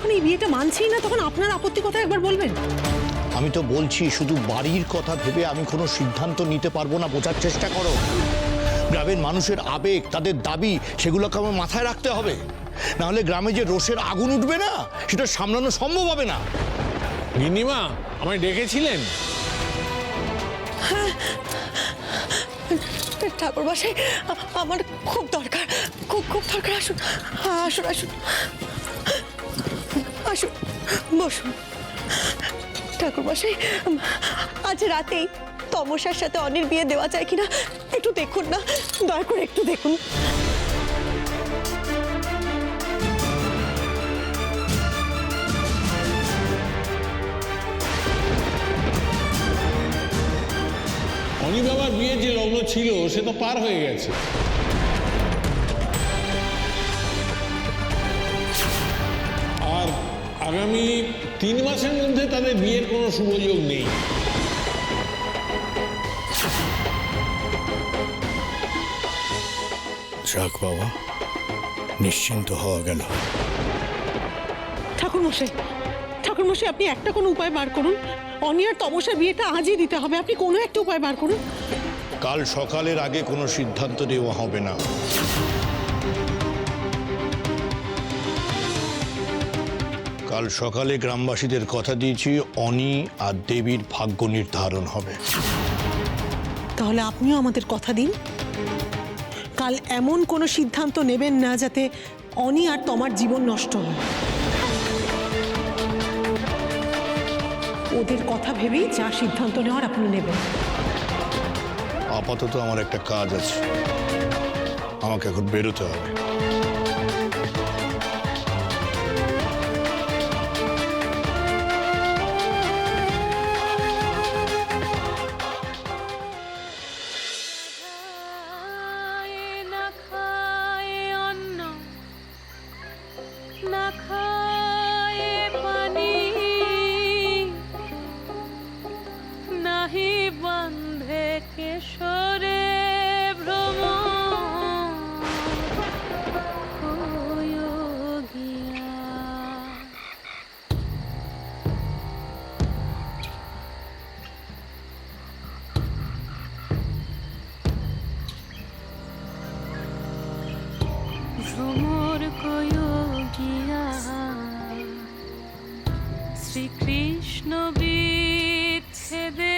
যখন এই বিয়েটা মানছেই না তখন আপনার আপত্তি কথা একবার বলবেন? আমি তো বলছি শুধু বাড়ির কথা ভেবে আমি কোনো সিদ্ধান্ত নিতে পারব না বোঝার চেষ্টা করো। গ্রামের মানুষের আবেগ তাদের দাবি সেগুলোকে আমার মাথায় রাখতে হবে। নাহলে গ্রামে যে রোষের আগুন উঠবে না সেটা সামলানো সম্ভব হবে না। গিন্নিমা আমায় ডেকেছিলেন? ঠাকুর বাসাই আমার খুব দরকার খুব খুব দরকার। আসুন আসুন আসুন। আসুন বসুন। ঠাকুর বাসাই আজ রাতেই তমসার সাথে অনির বিয়ে দেওয়া যায় কিনা একটু দেখুন না, দয়া করে একটু দেখুন। অনি বাবার বিয়ের যে লগ্ন ছিল, সে তো পার হয়ে গেছে। আগামী তিন মাসের মধ্যে তাদের বিয়ের কোনো সুযোগ নেই। যাক বাবা নিশ্চিন্ত হওয়া গেল। ঠাকুর মশাই ঠাকুর মশাই আপনি একটা কোনো উপায় বার করুন। অনি আর তমসার বিয়েটা আজই দিতে হবে আপনি কোনো একটা উপায় বার করুন। কাল সকালের আগে কোনো সিদ্ধান্ত নেওয়া হবে না। কাল সকালে গ্রামবাসীদের কথা দিয়েছি অনি আর দেবীর ভাগ্য নির্ধারণ হবে। তাহলে আপনিও আমাদের কথা দিন। কাল এমন কোনো সিদ্ধান্ত নেবেন না যাতে অনি আর তোমার জীবন নষ্ট হয়। ওদের কথা ভেবেই যা সিদ্ধান্ত নেওয়ার আপনি নেবেন। আপাতত আমার একটা কাজ আছে। আমাকে এখন বেরোতে হবে। ভ্রমর কয়োগিয়া শ্রীকৃষ্ণ বিচ্ছেদের